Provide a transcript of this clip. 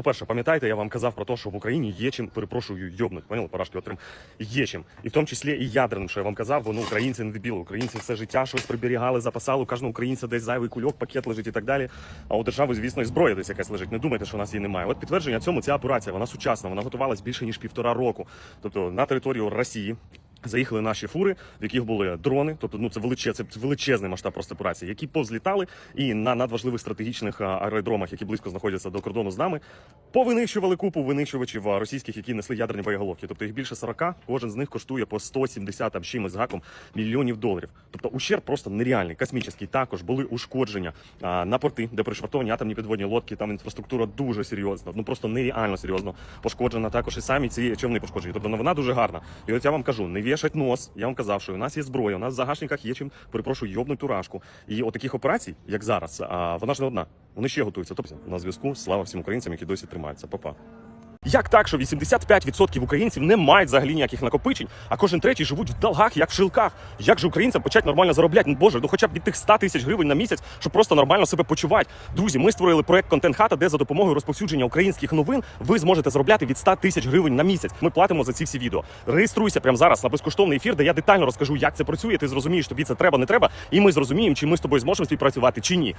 По-перше, пам'ятаєте, я вам казав про те, що в Україні є чим, перепрошую, йобнуть, поняли, парашки отрим. Є чим. І в тому числі і ядерним, що я вам казав, воно українці не дебіли. Українці все життя щось приберігали, запасали, у кожного українця десь зайвий кульок, пакет лежить і так далі. А у держави, звісно, і зброя десь якась лежить. Не думайте, що у нас її немає. От підтвердження цьому ця операція, вона сучасна, вона готувалась більше ніж півтора року. Тобто на територію Росії. Заїхали наші фури, в яких були дрони, тобто ну це величез, це величезний масштаб просто операції, які повзлітали і на надважливих стратегічних аеродромах, які близько знаходяться до кордону з нами, повинищували купу винищувачів російських, які несли ядерні боєголовки. Тобто їх більше 40, кожен з них коштує по 170 там чимось з гаком мільйонів доларів. Тобто ущерб просто нереальний, космічний. Також були ушкодження а, на порти, де пришвартовані атомні підводні лодки. Там інфраструктура дуже серйозна, ну просто нереально серйозно пошкоджена. Також і самі ці човни пошкоджені. Тобто новина дуже гарна. І от я вам кажу, не вішать нос. Я вам казав, що у нас є зброя, у нас в загашниках є чим перепрошую, йобнуть турашку. І от таких операцій, як зараз, а вона ж не одна. Вони ще готуються. Тобто на зв'язку. Слава всім українцям, які досі тримаються. Па-па. Як так, що 85% українців не мають взагалі ніяких накопичень, а кожен третій живуть в долгах, як в шилках. Як же українцям почати нормально заробляти? Ну боже, ну хоча б від тих 100 тисяч гривень на місяць, щоб просто нормально себе почувати. Друзі, ми створили проект Контент Хата, де за допомогою розповсюдження українських новин ви зможете заробляти від 100 тисяч гривень на місяць. Ми платимо за ці всі відео. Реєструйся прямо зараз на безкоштовний ефір, де я детально розкажу, як це працює. Ти зрозумієш, тобі це треба, не треба, і ми зрозуміємо, чи ми з тобою зможемо співпрацювати чи ні.